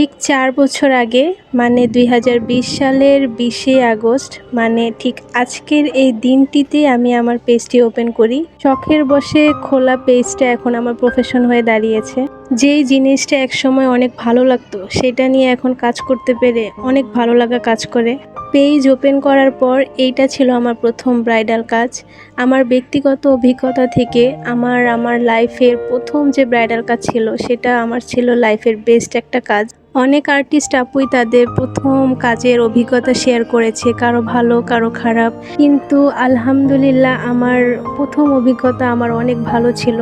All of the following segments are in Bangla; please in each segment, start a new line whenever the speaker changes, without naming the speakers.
ঠিক চার বছর আগে মানে দুই হাজার বিশ সালের বিশে আগস্ট মানে ঠিক আজকের এই দিনটিতে আমি আমার পেজটি ওপেন করি। শখের বসে খোলা পেজটা এখন আমার প্রফেশন হয়ে দাঁড়িয়েছে। যেই জিনিসটা একসময় অনেক ভালো লাগতো, সেটা নিয়ে এখন কাজ করতে পেরে অনেক ভালো লাগা কাজ করে। পেজ ওপেন করার পর এইটা ছিল আমার প্রথম ব্রাইডাল কাজ। আমার ব্যক্তিগত অভিজ্ঞতা থেকে আমার আমার লাইফের প্রথম যে ব্রাইডাল কাজ ছিল, সেটা আমার ছিল লাইফের বেস্ট একটা কাজ। অনেক আর্টিস্ট আপুই তাদের প্রথম কাজের অভিজ্ঞতা শেয়ার করেছে, কারও ভালো, কারও খারাপ। কিন্তু আলহামদুলিল্লাহ আমার প্রথম অভিজ্ঞতা আমার অনেক ভালো ছিল।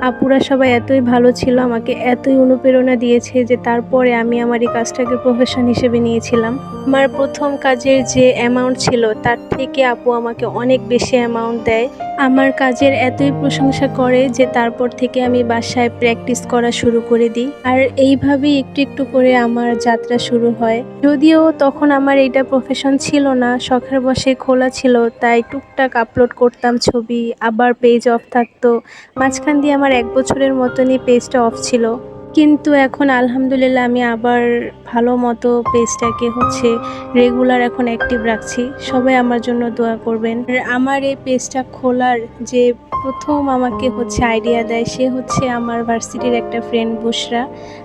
আপুরা সবাই এতই ভালো ছিল, আমাকে এতই অনুপ্রেরণা দিয়েছে যে তারপরে আমি আমার এই কাজটাকে প্রফেশন হিসেবে নিয়েছিলাম। আমার প্রথম কাজের যে অ্যামাউন্ট ছিল, তার থেকে আপু আমাকে অনেক বেশি অ্যামাউন্ট দেয়। আমার কাজের এতই প্রশংসা করে যে তারপর থেকে আমি বাসায় প্র্যাকটিস করা শুরু করে দিই। আর এইভাবেই একটু একটু করে আমার যাত্রা শুরু হয়। যদিও তখন আমার এটা প্রফেশন ছিল না, শখের বসে খোলা ছিল, তাই টুকটাক আপলোড করতাম ছবি, আবার পেজ অফ থাকতো। মাঝখান দিয়ে আমার এক বছরের মতনই পেজটা অফ ছিল। কিন্তু এখন আলহামদুলিল্লাহ আমি আবার ভালো মতো পেজটাকে হচ্ছে রেগুলার এখন অ্যাক্টিভ রাখছি। সবাই আমার জন্য দোয়া করবেন। আমার এই পেজটা খোলার যে প্রথম আমাকে হচ্ছে আইডিয়া দেয়, সে হচ্ছে আমার ভার্সিটির একটা ফ্রেন্ড বুসরা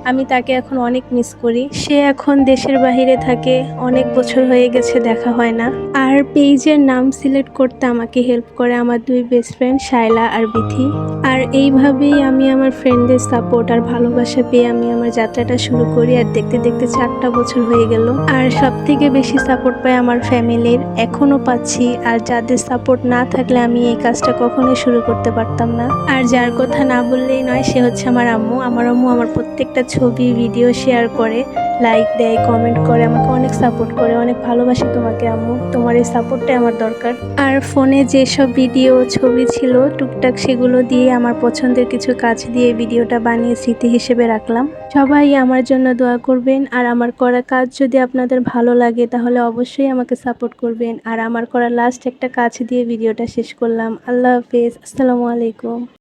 আমি তাকে এখন অনেক মিস করি। সে এখন দেশের বাহিরে থাকে, অনেক বছর হয়ে গেছে দেখা হয় না। আর পেজের নাম সিলেক্ট করতে আমাকে হেল্প করে আমার দুই বেস্ট ফ্রেন্ড শায়লা আর বিথি আর এইভাবেই আমি আমার ফ্রেন্ডদের সাপোর্ট আর ভালোবাসা পেয়ে আমি আমার যাত্রাটা শুরু করি আর দেখতে দেখতে চারটা বছর হয়ে গেল। আর সব থেকে বেশি সাপোর্ট পাই আমার ফ্যামিলির এখনও পাচ্ছি। আর যাদের সাপোর্ট না থাকলে আমি এই কাজটা কখনোই শুরু করতে পারতাম না। আর যার কথা না বললেই নয়, সে হচ্ছে আমার আম্মু। আমার আম্মু আমার প্রত্যেকটা ছবি ভিডিও শেয়ার করে লাইক দেয় কমেন্ট করে, আমাকে অনেক সাপোর্ট করে, অনেক ভালোবাসে তোমাকে আম্মু। তোমার এই সাপোর্টটাই আমার দরকার। আর ফোনে যেসব ভিডিও ছবি ছিল, টুকটাক সেগুলো দিয়ে আমার পছন্দের কিছু কাজ দিয়ে ভিডিওটা বানিয়ে স্মৃতি হিসেবে রাখলাম। সবাই আমার জন্য দোয়া করবেন, আর আমার করা কাজ যদি আপনাদের ভালো লাগে তাহলে অবশ্যই আমাকে সাপোর্ট করবেন। আর আমার করা লাস্ট একটা কাজ দিয়ে ভিডিওটা শেষ করলাম। আল্লাহ হাফেজ। আসসালামু আলাইকুম।